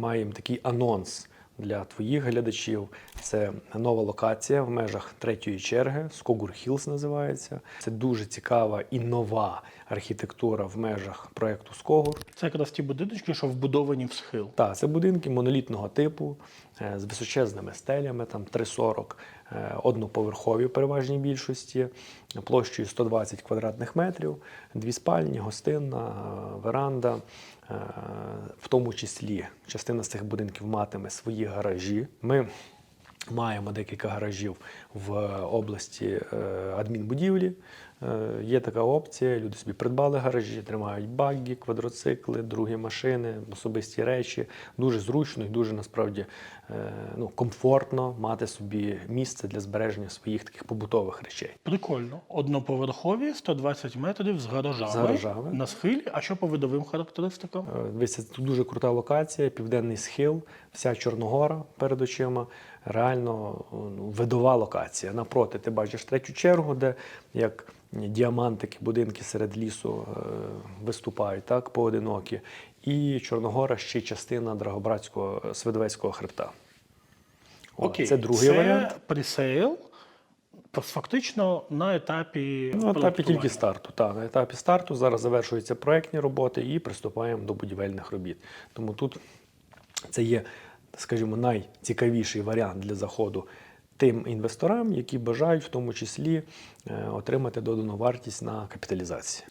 маємо такий анонс для твоїх глядачів. Це нова локація в межах третьої черги. Скогур Хілс називається. Це дуже цікава і нова архітектура в межах проекту Скогур. Це якраз ті будиночки, що вбудовані в схил. Так, це будинки монолітного типу е, з височезними стелями, там 3,40, е, одноповерхові в переважній більшості, площею 120 квадратних метрів, дві спальні, гостинна, е, веранда. Е, В тому числі частина з цих будинків матиме свої гаражі. Ми Маємо декілька гаражів в області е, адмінбудівлі. Е, Є така опція. Люди собі придбали гаражі, тримають багги, квадроцикли, другі машини, особисті речі. Дуже зручно і дуже насправді е, ну, комфортно мати собі місце для збереження своїх таких побутових речей. Прикольно. Одноповерхові, 120 метрів з гаражами, З гаражами. на схилі. А що по видовим характеристикам? Е, Дивіться, тут дуже крута локація, південний схил, вся Чорногора перед очима. Реально ну, видова локація. Напроти ти бачиш третю чергу, де як діамантики, будинки серед лісу е, виступають, так, поодинокі. І Чорногора ще частина Драгобратського е, Свидовецького хребта. О, Окей, Це другий це варіант. пресейл, фактично на етапі Ну, На етапі тільки старту. Так, на етапі старту зараз завершуються проектні роботи і приступаємо до будівельних робіт. Тому тут це є, скажімо, найцікавіший варіант для заходу тим інвесторам, які бажають в тому числі е, отримати додану вартість на капіталізації.